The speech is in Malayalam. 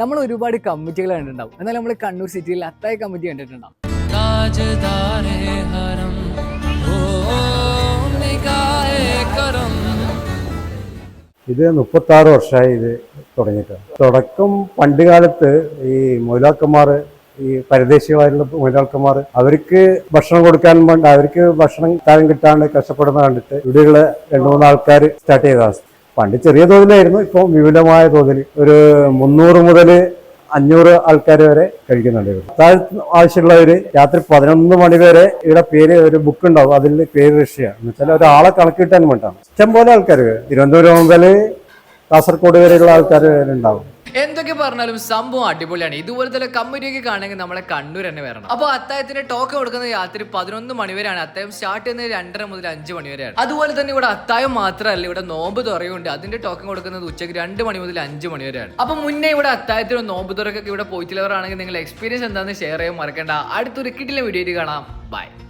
നമ്മൾ ഒരുപാട് കമ്മിറ്റികൾ കണ്ടിട്ടുണ്ടാവും. എന്നാൽ നമ്മൾ കണ്ണൂർ സിറ്റിയിൽ അത്തായ കമ്മിറ്റി കണ്ടിട്ടുണ്ടാവും. ഇത് മുപ്പത്തി ആറ് വർഷമായി ഇത് തുടങ്ങിയിട്ടുണ്ട് തുടക്കം പണ്ട് കാലത്ത് ഈ മൊയിലാക്കന്മാർ ഈ പരദേശീയമായിട്ടുള്ള മുതലാൾക്കന്മാർ അവർക്ക് ഭക്ഷണം കൊടുക്കാൻ വേണ്ട അവർക്ക് ഭക്ഷണം കാലം കിട്ടാണ്ട് കഷ്ടപ്പെടുന്ന കണ്ടിട്ട് ഇവിടെയുള്ള രണ്ടു മൂന്ന് ആൾക്കാർ സ്റ്റാർട്ട് ചെയ്ത പണ്ട് ചെറിയ തോതിലായിരുന്നു ഇപ്പോൾ വിപുലമായ തോതിൽ ഒരു മുന്നൂറ് മുതൽ അഞ്ഞൂറ് ആൾക്കാർ വരെ കഴിക്കുന്നുണ്ട് താഴെ ആവശ്യമുള്ളവർ രാത്രി പതിനൊന്ന് മണി വരെ ഇവിടെ പേര് ഒരു ബുക്ക് ഉണ്ടാവും അതിൽ പേര് രക്ഷിക്കുക എന്ന് വെച്ചാൽ ഒരാളെ കണക്കിട്ടാൻ വേണ്ടിയാണ് ഇഷ്ടംപോലെ ആൾക്കാർ തിരുവനന്തപുരം മുതൽ കാസർഗോഡ് വരെയുള്ള ആൾക്കാർ ഉണ്ടാവും. എന്തൊക്കെ പറഞ്ഞാലും സംഭവം അടിപൊളിയാണ്. ഇതുപോലെ തന്നെ കമ്മിറ്റിയൊക്കെ കാണണമെങ്കിൽ നമ്മളെ കണ്ണൂർ തന്നെ വരണം. അപ്പോൾ അത്തായത്തിന്റെ ടോക്ക് കൊടുക്കുന്ന രാത്രി പതിനൊന്ന് മണിവരെയാണ് അത്തായം സ്റ്റാർട്ട് ചെയ്യുന്നത് രണ്ടര മുതൽ അഞ്ച് മണിവരെയാണ് അതുപോലെ തന്നെ ഇവിടെ അത്തായം മാത്രമല്ല ഇവിടെ നോമ്പ് തുറയുണ്ട്. അതിന്റെ ടോക്കൺ കൊടുക്കുന്നത് ഉച്ചയ്ക്ക് രണ്ട് മണി മുതൽ അഞ്ച് മണി വരെയാണ്. അപ്പൊ മുന്നേ ഇവിടെ അത്തായത്തിന് നോമ്പ് തുറക്കൊക്കെ ഇവിടെ പോയിട്ടുള്ളവരാണെങ്കിൽ നിങ്ങൾ എക്സ്പീരിയൻസ് എന്താണെന്ന് ഷെയർ ചെയ്യാൻ മറക്കണ്ട. അടുത്തൊരു കിട്ടിലെ വീഡിയോ കാണാം. ബൈ